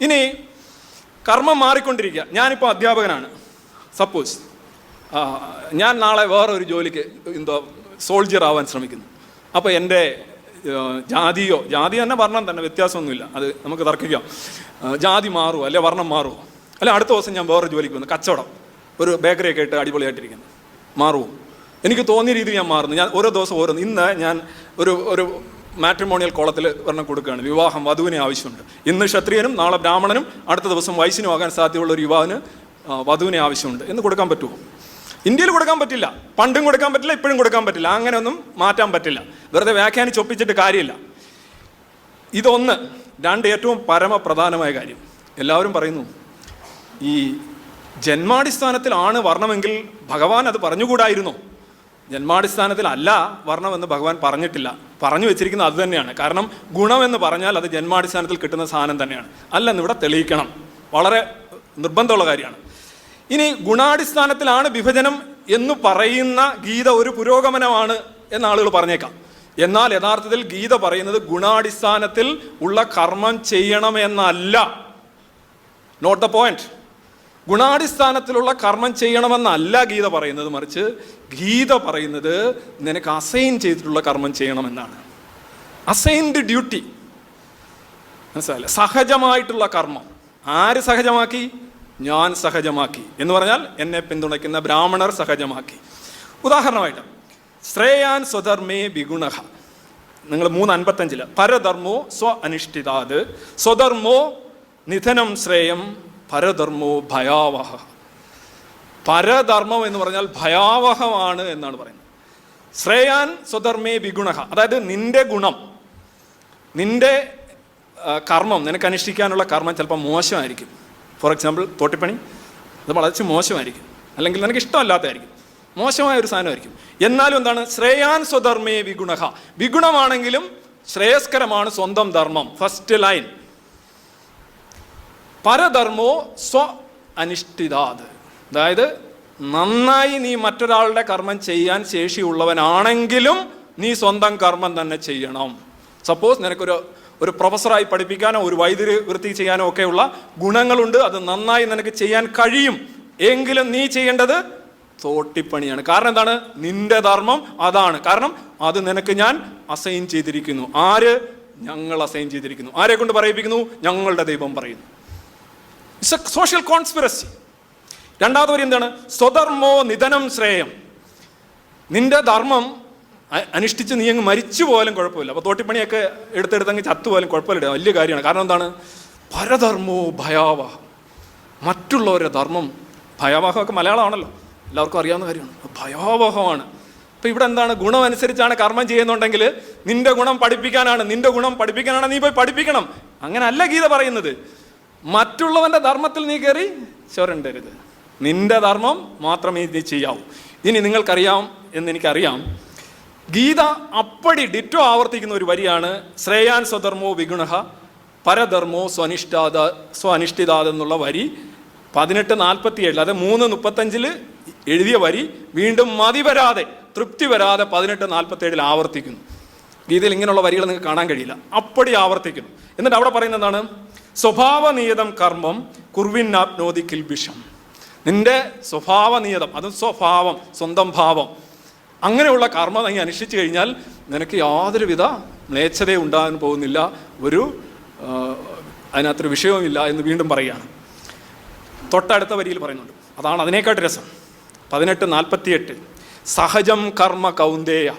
ഇനി കർമ്മം മാറിക്കൊണ്ടിരിക്കുക. ഞാനിപ്പോൾ അധ്യാപകനാണ്. സപ്പോസ് ഞാൻ നാളെ വേറൊരു ജോലിക്ക് എന്തോ സോൾജിയർ ആവാൻ ശ്രമിക്കുന്നു. അപ്പോൾ എന്റെ ജാതിയോ ജാതി തന്നെ വർണം തന്നെ വ്യത്യാസമൊന്നുമില്ല. അത് നമുക്ക് തർക്കിക്കാം. ജാതി മാറുമോ അല്ലെ വർണം മാറുമോ അല്ലെ അടുത്ത ദിവസം ഞാൻ വേറൊരു ജോലിക്ക് വന്നു. കച്ചവടം. ഒരു ബേക്കറിയൊക്കെ ഇട്ട് അടിപൊളിയായിട്ടിരിക്കുന്നു. മാറുമോ എനിക്ക് തോന്നിയ രീതിയിൽ ഞാൻ മാറുന്നു. ഞാൻ ഓരോ ദിവസം ഓരോന്ന്. ഇന്ന് ഞാൻ ഒരു ഒരു മാട്രിമോണിയൽ കോളത്തിൽ വർണം കൊടുക്കുകയാണ്. വിവാഹം വധുവിനെ ആവശ്യമുണ്ട്. ഇന്ന് ക്ഷത്രിയനും നാളെ ബ്രാഹ്മണനും അടുത്ത ദിവസം വൈശ്യനും ആകാൻ സാധ്യതയുള്ള ഒരു യുവാവിന് വധുവിനെ ആവശ്യമുണ്ട്. എന്ന് കൊടുക്കാൻ പറ്റുമോ? ഇന്ത്യയിൽ കൊടുക്കാൻ പറ്റില്ല. പണ്ടും കൊടുക്കാൻ പറ്റില്ല ഇപ്പോഴും കൊടുക്കാൻ പറ്റില്ല. അങ്ങനെയൊന്നും മാറ്റാൻ പറ്റില്ല. വെറുതെ വ്യാഖ്യാനിച്ച് ഒപ്പിച്ചിട്ട് കാര്യമില്ല. ഇതൊന്ന് രണ്ട് ഏറ്റവും പരമപ്രധാനമായ കാര്യം. എല്ലാവരും പറയുന്നു ഈ ജന്മാടിസ്ഥാനത്തിലാണ് വർണമെങ്കിൽ ഭഗവാൻ അത് പറഞ്ഞുകൂടായിരുന്നോ? ജന്മാടിസ്ഥാനത്തിലല്ല വർണമെന്ന് ഭഗവാൻ പറഞ്ഞിട്ടില്ല. പറഞ്ഞു വെച്ചിരിക്കുന്നത് അത് തന്നെയാണ്. കാരണം ഗുണമെന്ന് പറഞ്ഞാൽ അത് ജന്മാടിസ്ഥാനത്തിൽ കിട്ടുന്ന സാധനം തന്നെയാണ്. അല്ലെന്ന് ഇവിടെ തെളിയിക്കണം. വളരെ നിർബന്ധമുള്ള കാര്യമാണ്. ഇനി ഗുണാടിസ്ഥാനത്തിലാണ് വിഭജനം എന്ന് പറയുന്ന ഗീത ഒരു പുരോഗമനമാണ് എന്ന് ആളുകൾ പറഞ്ഞേക്കാം. എന്നാൽ യഥാർത്ഥത്തിൽ ഗീത പറയുന്നത് ഗുണാടിസ്ഥാനത്തിൽ ഉള്ള കർമ്മം ചെയ്യണമെന്നല്ല നോട്ട് ദ പോയിന്റ് ഗുണാടിസ്ഥാനത്തിലുള്ള കർമ്മം ചെയ്യണമെന്നല്ല ഗീത പറയുന്നത്. മറിച്ച് ഗീത പറയുന്നത് നിനക്ക് അസൈൻ ചെയ്തിട്ടുള്ള കർമ്മം ചെയ്യണമെന്നാണ്. അസൈൻഡ് ഡ്യൂട്ടി മനസ്സിലായില്ല? സഹജമായിട്ടുള്ള കർമ്മം. ആര് സഹജമാക്കി? ഞാൻ സഹജമാക്കി. എന്ന് പറഞ്ഞാൽ എന്നെ പിന്തുണയ്ക്കുന്ന ബ്രാഹ്മണർ സഹജമാക്കി. ഉദാഹരണമായിട്ട് ശ്രേയാൻ സ്വധർമ്മേ വിഗുണ നിങ്ങൾ മൂന്ന് അൻപത്തഞ്ചിൽ പരധർമ്മോ സ്വ അനിഷ്ഠിതാത്. സ്വധർമ്മോ നിധനം ശ്രേയം പരധർമ്മോ ഭയാവഹ. പരധർമ്മം എന്ന് പറഞ്ഞാൽ ഭയാവഹമാണ് എന്നാണ് പറയുന്നത്. ശ്രേയാൻ സ്വധർമ്മേ വിഗുണ അതായത് നിന്റെ ഗുണം നിന്റെ കർമ്മം നിനക്ക് അനുഷ്ഠിക്കാനുള്ള കർമ്മം ചിലപ്പോൾ മോശമായിരിക്കും. ഫോർ എക്സാമ്പിൾ തോട്ടിപ്പണി അത് വളരെ മോശമായിരിക്കും. അല്ലെങ്കിൽ നിനക്ക് ഇഷ്ടമല്ലാത്തതായിരിക്കും. മോശമായ ഒരു സാധനമായിരിക്കും. എന്നാലും എന്താണ്? ശ്രേയാൻ സ്വധർമ്മേ വിഗുണ വിഗുണമാണെങ്കിലും ശ്രേയസ്കരമാണ് സ്വന്തം ധർമ്മം. ഫസ്റ്റ് ലൈൻ പരധർമ്മോ സ്വ അനിഷ്ഠിതാത് അതായത് നന്നായി നീ മറ്റൊരാളുടെ കർമ്മം ചെയ്യാൻ ശേഷിയുള്ളവനാണെങ്കിലും നീ സ്വന്തം കർമ്മം തന്നെ ചെയ്യണം. സപ്പോസ് നിനക്കൊരു ഒരു പ്രൊഫസറായി പഠിപ്പിക്കാനോ ഒരു വൈദ്യുതി വൃത്തി ചെയ്യാനോ ഒക്കെയുള്ള ഗുണങ്ങളുണ്ട്. അത് നന്നായി നിനക്ക് ചെയ്യാൻ കഴിയും. എങ്കിലും നീ ചെയ്യേണ്ടത് തോട്ടിപ്പണിയാണ്. കാരണം എന്താണ്? നിന്റെ ധർമ്മം അതാണ്. കാരണം അത് നിനക്ക് ഞാൻ അസൈൻ ചെയ്തിരിക്കുന്നു. ആര്? ഞങ്ങൾ അസൈൻ ചെയ്തിരിക്കുന്നു. ആരെ കൊണ്ട് പറയിപ്പിക്കുന്നു? ഞങ്ങളുടെ ദൈവം പറയുന്നു. ഇറ്റ്സ് എ സോഷ്യൽ കോൺസ്പിറസി രണ്ടാമത് വരി എന്താണ്? സ്വധർമ്മോ നിധനം ശ്രേയം. നിന്റെ ധർമ്മം അനുഷ്ഠിച്ച് നീ അങ്ങ് മരിച്ചു പോലും കുഴപ്പമില്ല. അപ്പോൾ തോട്ടിപ്പണിയൊക്കെ എടുത്തെടുത്തങ്ങ് ചത്തു പോലും കുഴപ്പമില്ല. വലിയ കാര്യമാണ്. കാരണം എന്താണ്? പരധർമ്മോ ഭയാവഹ. മറ്റുള്ളവരുടെ ധർമ്മം ഭയാവഹമൊക്കെ മലയാളമാണല്ലോ. എല്ലാവർക്കും അറിയാവുന്ന കാര്യമാണ്. ഭയാവഹമാണ്. അപ്പോൾ ഇവിടെ എന്താണ്? ഗുണം അനുസരിച്ചാണ് കർമ്മം ചെയ്യുന്നുണ്ടെങ്കിൽ നിന്റെ ഗുണം പഠിപ്പിക്കാനാണ് നിന്റെ ഗുണം പഠിപ്പിക്കാനാണ് നീ പോയി പഠിപ്പിക്കണം. അങ്ങനല്ല ഗീത പറയുന്നത്. മറ്റുള്ളവന്റെ ധർമ്മത്തിൽ നീ കയറി ചൊരണ്ടരുത്. നിന്റെ ധർമ്മം മാത്രമേ നീ ചെയ്യാവൂ. ഇനി നിങ്ങൾക്കറിയാം എന്ന് എനിക്കറിയാം ഗീത അപ്പടി ഡിറ്റോ ആവർത്തിക്കുന്ന ഒരു വരിയാണ് ശ്രേയാൻ സ്വധർമ്മോ വിഗുണഹ പരധർമ്മോ സ്വനിഷ്ഠാത സ്വനിഷ്ഠിതാത എന്നുള്ള വരി. പതിനെട്ട് നാൽപ്പത്തി ഏഴിൽ അത് മൂന്ന് മുപ്പത്തഞ്ചിൽ എഴുതിയ വരി. വീണ്ടും മതി വരാതെ തൃപ്തി വരാതെ പതിനെട്ട് നാൽപ്പത്തി ഏഴിൽ ആവർത്തിക്കുന്നു. ഗീതയിൽ ഇങ്ങനെയുള്ള വരികൾ നിങ്ങൾക്ക് കാണാൻ കഴിയില്ല. അപ്പടി ആവർത്തിക്കുന്നു. എന്നിട്ട് അവിടെ പറയുന്നത് എന്താണ് സ്വഭാവനിയതം കർമ്മം കുർവിന്നാപ്നോതി കിൽബിഷം നിന്റെ സ്വഭാവനിയതം അതും സ്വഭാവം സ്വന്തം ഭാവം അങ്ങനെയുള്ള കർമ്മം നീ അനുഷ്ഠിച്ചു കഴിഞ്ഞാൽ നിനക്ക് യാതൊരുവിധ മ്ലേച്ഛതയും ഉണ്ടാകാൻ പോകുന്നില്ല ഒരു അതിനകത്തൊരു വിഷയവുമില്ല എന്ന് വീണ്ടും പറയുകയാണ്. തൊട്ടടുത്ത വരിയിൽ പറയുന്നുണ്ട്. അതാണ് അതിനേക്കാട്ട് രസം. പതിനെട്ട് നാൽപ്പത്തിയെട്ട്. സഹജം കർമ്മ കൗന്ദേയ.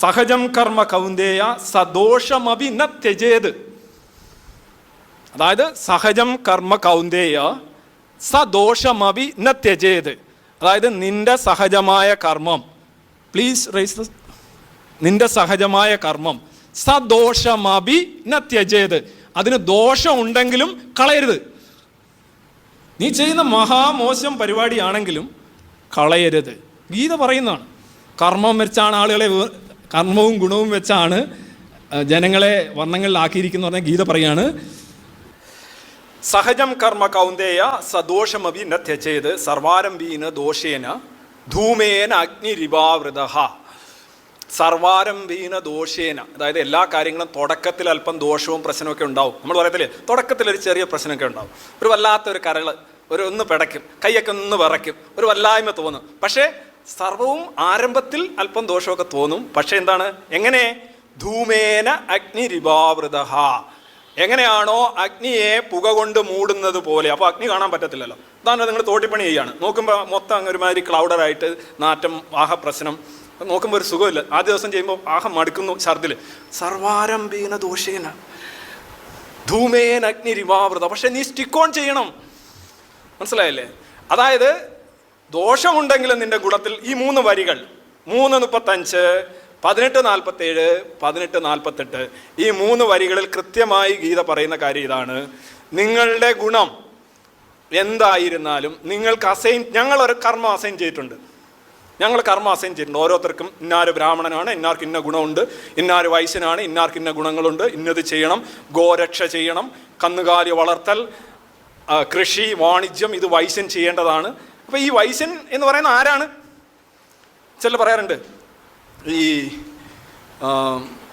സഹജം കർമ്മ കൗന്ദേയ സദോഷമഭി ത്യജേത് അതായത് സഹജം കർമ്മ കൗന്ദേയ സദോഷമവി ന ത്യജേത്. അതായത് നിന്റെ സഹജമായ കർമ്മം. പ്ലീസ് റൈസ് നിന്റെ സഹജമായ കർമ്മം. സദോഷമഭി ന ത്യജേത്. അതിന് ദോഷം ഉണ്ടെങ്കിലും കളയരുത്. നീ ചെയ്യുന്ന മഹാമോശം പരിപാടിയാണെങ്കിലും കളയരുത്. ഗീത പറയുന്നതാണ്. കർമ്മം വെച്ചാണ് ആളുകളെ കർമ്മവും ഗുണവും വെച്ചാണ് ജനങ്ങളെ വർണങ്ങളിലാക്കിയിരിക്കുന്ന പറഞ്ഞാൽ ഗീത പറയാണ്. സഹജം കർമ്മ കൗന്ദേയ സദോഷമഭി ന ത്യജേത് സർവാരംഭീന ദോഷേന ധൂമേന അഗ്നിരിവാവൃത സർവാരംഭീന ദോഷേന. അതായത് എല്ലാ കാര്യങ്ങളും തുടക്കത്തിൽ അല്പം ദോഷവും പ്രശ്നമൊക്കെ ഉണ്ടാവും. നമ്മൾ പറയത്തില്ലേ? തുടക്കത്തിൽ ഒരു ചെറിയ പ്രശ്നമൊക്കെ ഉണ്ടാവും. ഒരു വല്ലാത്ത ഒരു കരകൾ ഒരു ഒന്ന് പിടയ്ക്കും കൈയൊക്കെ ഒന്ന് വിറയ്ക്കും ഒരു വല്ലായ്മ തോന്നും. പക്ഷേ സർവവും ആരംഭത്തിൽ അല്പം ദോഷമൊക്കെ തോന്നും. പക്ഷേ എന്താണ്? എങ്ങനെ? ധൂമേന അഗ്നിരിഭാവൃത എങ്ങനെയാണോ അഗ്നിയെ പുക കൊണ്ട് മൂടുന്നത് പോലെ. അപ്പോൾ അഗ്നി കാണാൻ പറ്റത്തില്ലല്ലോ. അതാണ് നിങ്ങൾ തോട്ടിപ്പണി ചെയ്യാണ്. നോക്കുമ്പോൾ മൊത്തം അങ്ങ് ഒരുമാതിരി ക്ലൗഡറായിട്ട് നാറ്റം ആഹ പ്രശ്നം. നോക്കുമ്പോൾ ഒരു സുഖമില്ല. ആദ്യ ദിവസം ചെയ്യുമ്പോൾ ആഹ മടുക്കുന്നു ഛർദിൽ സർവാരംഭീന ദോഷേന ധൂമേന അഗ്നിരിവാവൃത പക്ഷെ നീ സ്റ്റിക്ക് ഓൺ ചെയ്യണം. മനസ്സിലായില്ലേ? അതായത് ദോഷമുണ്ടെങ്കിലും നിന്റെ ഗുണത്തിൽ ഈ മൂന്ന് വരികൾ മൂന്ന് മുപ്പത്തഞ്ച് പതിനെട്ട് നാൽപ്പത്തേഴ് പതിനെട്ട് നാൽപ്പത്തെട്ട്. ഈ മൂന്ന് വരികളിൽ കൃത്യമായി ഗീത പറയുന്ന കാര്യം ഇതാണ്. നിങ്ങളുടെ ഗുണം എന്തായിരുന്നാലും നിങ്ങൾക്ക് അസൈൻ ഞങ്ങളൊരു കർമ്മം അസൈൻ ചെയ്തിട്ടുണ്ട്. ഞങ്ങൾ കർമ്മം അസൈൻ ചെയ്തിട്ടുണ്ട്. ഓരോരുത്തർക്കും ഇന്നാര് ബ്രാഹ്മണനാണ് ഇന്നാർക്ക് ഇന്ന ഗുണമുണ്ട്. ഇന്നാര് വൈശ്യനാണ് ഇന്നാർക്ക് ഇന്ന ഗുണങ്ങളുണ്ട്. ഇന്നത് ചെയ്യണം ഗോരക്ഷ ചെയ്യണം കന്നുകാലി വളർത്തൽ കൃഷി വാണിജ്യം ഇത് വൈശ്യൻ ചെയ്യേണ്ടതാണ്. അപ്പോൾ ഈ വൈശ്യൻ എന്ന് പറയുന്ന ആരാണ്? ചില പറയാറുണ്ട്. ഈ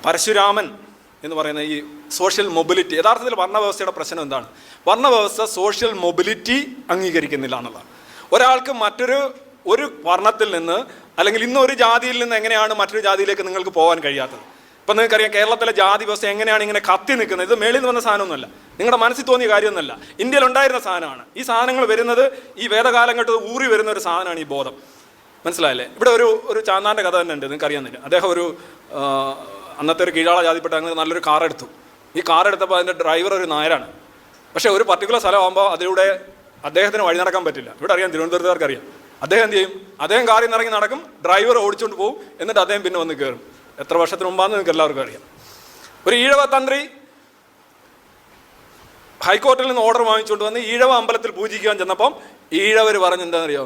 പരശുരാമൻ എന്ന് പറയുന്ന ഈ സോഷ്യൽ മൊബിലിറ്റി യഥാർത്ഥത്തിൽ വർണവ്യവസ്ഥയുടെ പ്രശ്നം എന്താണ്? വർണവ്യവസ്ഥ സോഷ്യൽ മൊബിലിറ്റി അംഗീകരിക്കുന്നില്ല എന്നുള്ളതാണ്. ഒരാൾക്ക് മറ്റൊരു ഒരു വർണത്തിൽ നിന്ന് അല്ലെങ്കിൽ ഇന്നൊരു ജാതിയിൽ നിന്ന് എങ്ങനെയാണ് മറ്റൊരു ജാതിയിലേക്ക് നിങ്ങൾക്ക് പോകാൻ കഴിയാത്തത്? ഇപ്പം നിങ്ങൾക്കറിയാം കേരളത്തിലെ ജാതി വ്യവസ്ഥ എങ്ങനെയാണ് ഇങ്ങനെ കത്തി നിൽക്കുന്നത്? ഇത് മേളിൽ നിന്ന് വന്ന സാധനമൊന്നുമല്ല. നിങ്ങളുടെ മനസ്സിൽ തോന്നിയ കാര്യമൊന്നുമല്ല. ഇന്ത്യയിൽ ഉണ്ടായിരുന്ന സാധനമാണ്. ഈ സാധനങ്ങൾ വരുന്നത് ഈ വേദകാലം തൊട്ട് ഊറി വരുന്ന ഒരു സാധനമാണ് ഈ ബോധം. മനസ്സിലായില്ലേ? ഇവിടെ ഒരു ഒരു ചാന്നാന്റെ കഥ തന്നെ ഉണ്ട് നിങ്ങൾക്ക് അറിയാമെന്നില്ല അദ്ദേഹം ഒരു അന്നത്തെ ഒരു കീഴാള ജാതിപ്പെട്ട അങ്ങനെ നല്ലൊരു കാർ എടുത്തു. ഈ കാർ എടുത്തപ്പോൾ അതിന്റെ ഡ്രൈവർ ഒരു നായരാണ്. പക്ഷേ ഒരു പർട്ടിക്കുലർ സ്ഥലമാകുമ്പോൾ അതിലൂടെ അദ്ദേഹത്തിന് വഴി നടക്കാൻ പറ്റില്ല. ഇവിടെ അറിയാം തിരുവനന്തപുരത്തുകാർക്ക് അറിയാം അദ്ദേഹം എന്ത് ചെയ്യും? അദ്ദേഹം കാറിൽ നിന്ന് ഇറങ്ങി നടക്കും ഡ്രൈവർ ഓടിച്ചുകൊണ്ട് പോകും എന്നിട്ട് അദ്ദേഹം പിന്നെ വന്ന് കയറും എത്ര വർഷത്തിന് മുമ്പാന്ന് നിങ്ങൾക്ക് എല്ലാവർക്കും അറിയാം. ഒരു ഈഴവ തന്ത്രി ഹൈക്കോർട്ടിൽ നിന്ന് ഓർഡർ വാങ്ങിച്ചുകൊണ്ട് വന്ന് ഈഴവ അമ്പലത്തിൽ പൂജിക്കാൻ ചെന്നപ്പം ഈഴവർ പറഞ്ഞ് എന്താണെന്നറിയോ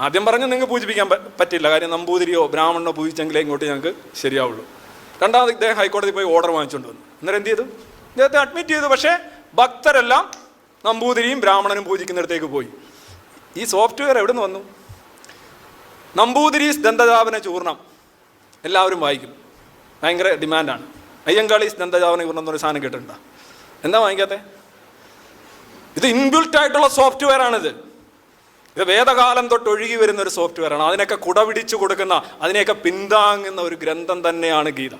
ആദ്യം പറഞ്ഞ് നിങ്ങൾക്ക് പൂജിപ്പിക്കാൻ പറ്റില്ല. കാര്യം നമ്പൂതിരിയോ ബ്രാഹ്മണനോ പൂജിച്ചെങ്കിലേ ഇങ്ങോട്ട് ഞങ്ങൾക്ക് ശരിയാവുള്ളൂ. രണ്ടാമത് ഇദ്ദേഹം ഹൈക്കോടതി പോയി ഓർഡർ വാങ്ങിച്ചുകൊണ്ട് വന്നു. അന്നേരം എന്ത് ചെയ്തു? ഇദ്ദേഹത്തെ അഡ്മിറ്റ് ചെയ്തു. പക്ഷേ ഭക്തരെല്ലാം നമ്പൂതിരിയും ബ്രാഹ്മണനും പൂജിക്കുന്നിടത്തേക്ക് പോയി. ഈ സോഫ്റ്റ്വെയർ എവിടെ നിന്ന് വന്നു? നമ്പൂതിരീസ് ദന്തജാപന ചൂർണം എല്ലാവരും വായിക്കും. ഭയങ്കര ഡിമാൻഡാണ് അയ്യങ്കാളീസ് ദന്തജാപന ചൂർണം എന്നൊരു സാധനം കേട്ടിട്ടുണ്ടോ? എന്താ വാങ്ങിക്കാത്തേ? ഇത് ഇൻബിൽറ്റ് ആയിട്ടുള്ള സോഫ്റ്റ്വെയർ ആണിത്. ഇത് വേദകാലം തൊട്ട് ഒഴുകി വരുന്ന ഒരു സോഫ്റ്റ്വെയർ ആണ് അതിനൊക്കെ കുടപിടിച്ചു കൊടുക്കുന്ന അതിനെയൊക്കെ പിന്താങ്ങുന്ന ഒരു ഗ്രന്ഥം തന്നെയാണ് ഗീത.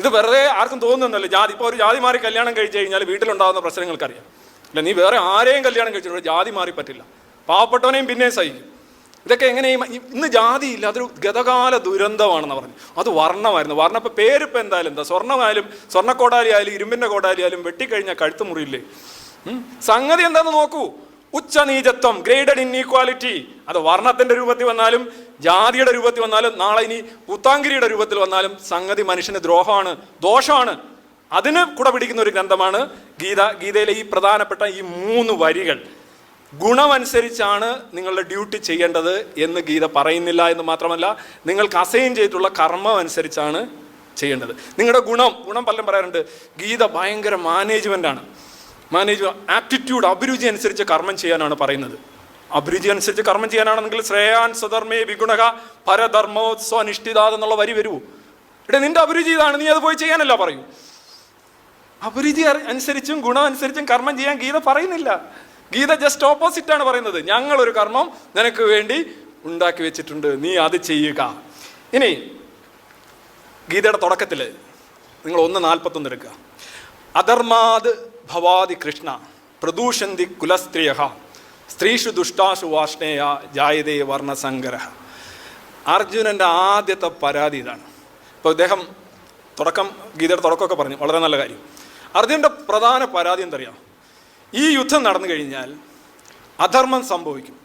ഇത് വെറുതെ ആർക്കും തോന്നുന്നല്ലോ ജാതി ഇപ്പോൾ ഒരു ജാതി മാറി കല്യാണം കഴിച്ചു കഴിഞ്ഞാൽ വീട്ടിലുണ്ടാകുന്ന പ്രശ്നങ്ങൾക്കറിയാം. ഇല്ല നീ വേറെ ആരെയും കല്യാണം കഴിച്ചു ജാതി മാറി പറ്റില്ല. പാവപ്പെട്ടവനെയും പിന്നെയും സഹിക്കും. ഇതൊക്കെ എങ്ങനെയും ഇന്ന് ജാതിയില്ല. അതൊരു ഗതകാല ദുരന്തമാണെന്ന് പറഞ്ഞു. അത് വർണമായിരുന്നു. വർണം ഇപ്പം പേരിപ്പോൾ എന്തായാലും എന്താ? സ്വർണമായാലും സ്വർണക്കോടാലി ആയാലും ഇരുമ്പിന്റെ കോടാലി ആയാലും വെട്ടിക്കഴിഞ്ഞാൽ കഴുത്ത് മുറിയില്ലേ? സംഗതി എന്താണെന്ന് നോക്കൂ. ഉച്ചനീചത്വം ഗ്രേഡഡ് ഇൻഈക്വാലിറ്റി അത് വർണത്തിന്റെ രൂപത്തിൽ വന്നാലും ജാതിയുടെ രൂപത്തിൽ വന്നാലും നാളെ ഇനി പുത്താങ്കിരിയുടെ രൂപത്തിൽ വന്നാലും സംഗതി മനുഷ്യന് ദ്രോഹമാണ് ദോഷമാണ്. അതിന് കുട പിടിക്കുന്ന ഒരു ഗ്രന്ഥമാണ് ഗീത ഗീതയിലെ ഈ പ്രധാനപ്പെട്ട ഈ മൂന്ന് വരികൾ. ഗുണമനുസരിച്ചാണ് നിങ്ങളുടെ ഡ്യൂട്ടി ചെയ്യേണ്ടത് എന്ന് ഗീത പറയുന്നില്ല എന്ന് മാത്രമല്ല നിങ്ങൾക്ക് അസൈൻ ചെയ്തിട്ടുള്ള കർമ്മം അനുസരിച്ചാണ് ചെയ്യേണ്ടത്. നിങ്ങളുടെ ഗുണം ഗുണം പലരും പറയാറുണ്ട് ഗീത ഭയങ്കര മാനേജ്മെന്റ് ആണ്. മാനേജ് ആപ്റ്റിറ്റ്യൂഡ് അഭിരുചി അനുസരിച്ച് കർമ്മം ചെയ്യാനാണ് പറയുന്നത്. അഭിരുചി അനുസരിച്ച് കർമ്മം ചെയ്യാനാണെങ്കിൽ ശ്രേയാൻ സ്വധർമ്മേ വിഗുണക പരധർമ്മോത്സവനിഷ്ഠിതാത് എന്നുള്ള വരി വരൂ. ഇവിടെ നിന്റെ അഭിരുചി ഇതാണ് നീ അത് പോയി ചെയ്യാനല്ല പറയൂ. അഭിരുചി അനുസരിച്ചും ഗുണം അനുസരിച്ചും കർമ്മം ചെയ്യാൻ ഗീത പറയുന്നില്ല. ഗീത ജസ്റ്റ് ഓപ്പോസിറ്റ് ആണ് പറയുന്നത്. ഞങ്ങളൊരു കർമ്മം നിനക്ക് വേണ്ടി ഉണ്ടാക്കി വെച്ചിട്ടുണ്ട് നീ അത് ചെയ്യുക. ഇനി ഗീതയുടെ തുടക്കത്തിൽ നിങ്ങൾ ഒന്ന് നാൽപ്പത്തൊന്ന് എടുക്കുക. അധർമാത് ഭവാതി കൃഷ്ണ പ്രദൂഷന്തി കുലസ്ത്രീയ സ്ത്രീഷു ദുഷ്ടാഷു വാഷ്ണേയ ജായതേ വർണസങ്കര അർജുനന്റെ ആദ്യത്തെ പരാതി ഇതാണ്. ഇപ്പോൾ ഇദ്ദേഹം തുടക്കം ഗീതയുടെ തുടക്കമൊക്കെ പറഞ്ഞു വളരെ നല്ല കാര്യം. അർജുനന്റെ പ്രധാന പരാതി എന്തറിയാം? ഈ യുദ്ധം നടന്നു കഴിഞ്ഞാൽ അധർമ്മം സംഭവിക്കും.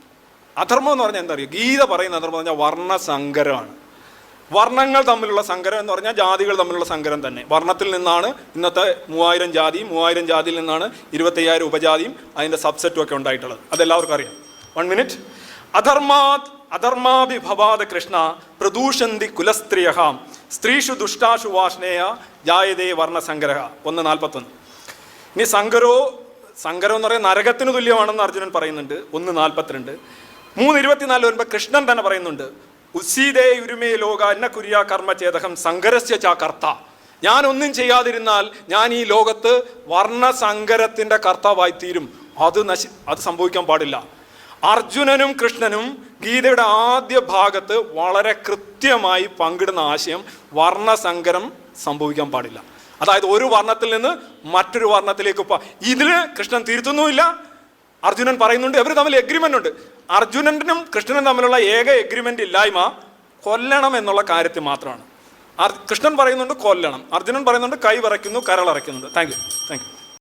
അധർമ്മം എന്ന് പറഞ്ഞാൽ എന്താ അറിയുക ഗീത പറയുന്ന അധർമ്മം എന്ന് പറഞ്ഞാൽ വർണസങ്കരമാണ് വർണങ്ങൾ തമ്മിലുള്ള സങ്കരം എന്ന് പറഞ്ഞാൽ ജാതികൾ തമ്മിലുള്ള സങ്കരം തന്നെ. വർണത്തിൽ നിന്നാണ് ഇന്നത്തെ മൂവായിരം ജാതി മൂവായിരം ജാതിയിൽ നിന്നാണ് ഇരുപത്തയ്യായിരം ഉപജാതിയും അതിന്റെ സബ്സെറ്റും ഒക്കെ ഉണ്ടായിട്ടുള്ളത്. അതെല്ലാവർക്കും അറിയാം. വൺ മിനിറ്റ് അധർമാത് അധർമാഭിഭവാദ കൃഷ്ണ പ്രദൂഷന്തി കുലസ്ത്രീയഹാം. സ്ത്രീഷു ദുഷ്ടാഷു വാഷ്ണേയ ജായതേ വർണസംഗ്രഹ ഒന്ന് നാൽപ്പത്തൊന്ന്. ഇനി സങ്കരോ സങ്കരം എന്ന് പറയുന്നത് നരകത്തിന് തുല്യമാണെന്ന് അർജുനൻ പറയുന്നുണ്ട്. ഒന്ന് നാൽപ്പത്തിരണ്ട്. മൂന്ന് ഇരുപത്തിനാല് വരുമ്പോൾ കൃഷ്ണൻ തന്നെ പറയുന്നുണ്ട്. ഉസീതേ ഉരുമേ ലോക എന്ന കുര്യ കർമ്മചേതകം സങ്കരസ്യ ചാ കർത്ത. ഞാനൊന്നും ചെയ്യാതിരുന്നാൽ ഞാൻ ഈ ലോകത്ത് വർണസങ്കരത്തിന്റെ കർത്താവായി തീരും. അത് നശി അത് സംഭവിക്കാൻ പാടില്ല. അർജുനനും കൃഷ്ണനും ഗീതയുടെ ആദ്യ ഭാഗത്ത് വളരെ കൃത്യമായി പങ്കിടുന്ന ആശയം വർണസങ്കരം സംഭവിക്കാൻ പാടില്ല. അതായത് ഒരു വർണത്തിൽ നിന്ന് മറ്റൊരു വർണത്തിലേക്ക് ഇതിന് കൃഷ്ണൻ തിരുത്തുന്നുമില്ല അർജുനൻ പറയുന്നുണ്ട് അവർ തമ്മിൽ എഗ്രിമെന്റ് ഉണ്ട്. അർജുനനും കൃഷ്ണനും തമ്മിലുള്ള ഏക എഗ്രിമെന്റ് ഇല്ലായ്മ കൊല്ലണം എന്നുള്ള കാര്യത്തിൽ മാത്രമാണ്. കൃഷ്ണൻ പറയുന്നുണ്ട് കൊല്ലണം. അർജുനൻ പറയുന്നുണ്ട് കൈ വിറയ്ക്കുന്നു കരളറയ്ക്കുന്നുണ്ട് താങ്ക് യു താങ്ക് യു